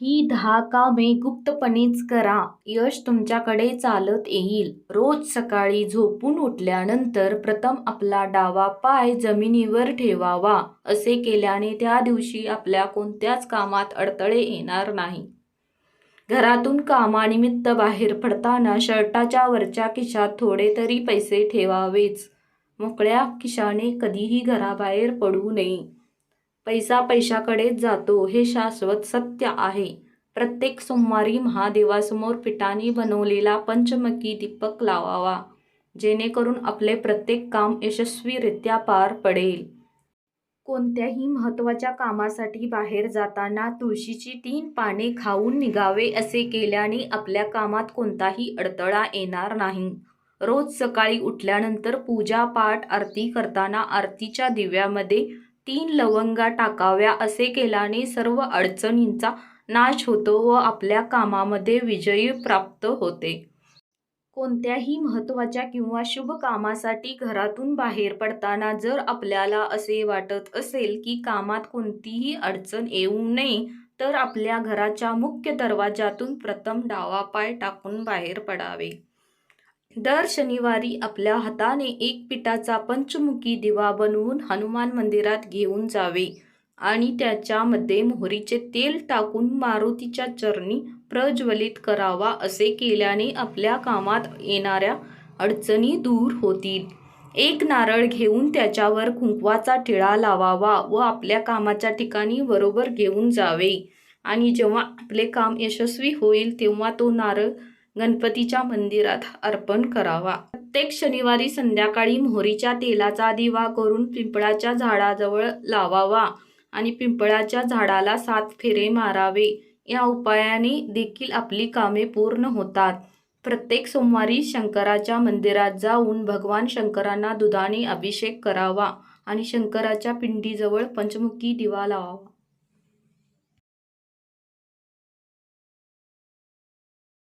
ही दहा कामे गुप्तपणेच करा. यश तुमच्याकडे चालत येईल. रोज सकाळी झोपून उठल्यानंतर प्रथम आपला डावा पाय जमिनीवर ठेवावा. असे केल्याने त्या दिवशी आपल्या कोणत्याच कामात अडथळे येणार नाही. घरातून कामानिमित्त बाहेर पडताना शर्टाच्या वरच्या खिशात थोडे तरी पैसे ठेवावेच. मोकळ्या खिशाने कधीही घराबाहेर पडू नये. पैसा पैशाकडेच जातो हे शाश्वत सत्य आहे. प्रत्येक सोमवारी महादेवासमोर पिठाने बनवलेला पंचमकी दीपक लावावा जेणेकरून आपले प्रत्येक काम यशस्वीरित्या पार पडेल. कोणत्याही महत्त्वाच्या कामासाठी बाहेर जाताना तुळशीची तीन पाने खाऊन निघावे असे केल्याने आपल्या कामात कोणताही अडथळा येणार नाही. रोज सकाळी उठल्यानंतर पूजा पाठ आरती करताना आरतीच्या दिव्यामध्ये तीन लवंगा टाकाव्या असे केल्याने सर्व अडचणींचा नाश होतो व आपल्या कामामध्ये विजयी प्राप्त होते. कोणत्याही महत्त्वाच्या किंवा शुभ कामासाठी घरातून बाहेर पडताना जर आपल्याला असे वाटत असेल की कामात कोणतीही अडचण येऊ नये तर आपल्या घराच्या मुख्य दरवाजातून प्रथम डावा पाय टाकून बाहेर पडावे. दर शनिवारी आपल्या हाताने एक पिठाचा पंचमुखी दिवा बनवून हनुमान मंदिरात घेऊन जावे आणि त्याच्यामध्ये मोहरीचे तेल टाकून मारुतीच्या चरणी प्रज्वलित करावा असे केल्याने आपल्या कामात येणाऱ्या अडचणी दूर होतील. एक नारळ घेऊन त्याच्यावर कुंकवाचा टिळा लावावा व आपल्या कामाच्या ठिकाणी बरोबर घेऊन जावे. आणि जेव्हा आपले काम यशस्वी होईल तेव्हा तो नारळ गणपतीच्या मंदिरात अर्पण करावा. प्रत्येक शनिवारी संध्याकाळी मोहरीच्या तेलाचा दिवा करून पिंपळाच्या झाडाजवळ लावावा आणि पिंपळाच्या झाडाला सात फेरे मारावे. या उपायाने देखील आपली कामे पूर्ण होतात. प्रत्येक सोमवारी शंकराच्या मंदिरात जाऊन भगवान शंकरांना दुधाने अभिषेक करावा आणि शंकराच्या पिंडीजवळ पंचमुखी दिवा लावावा.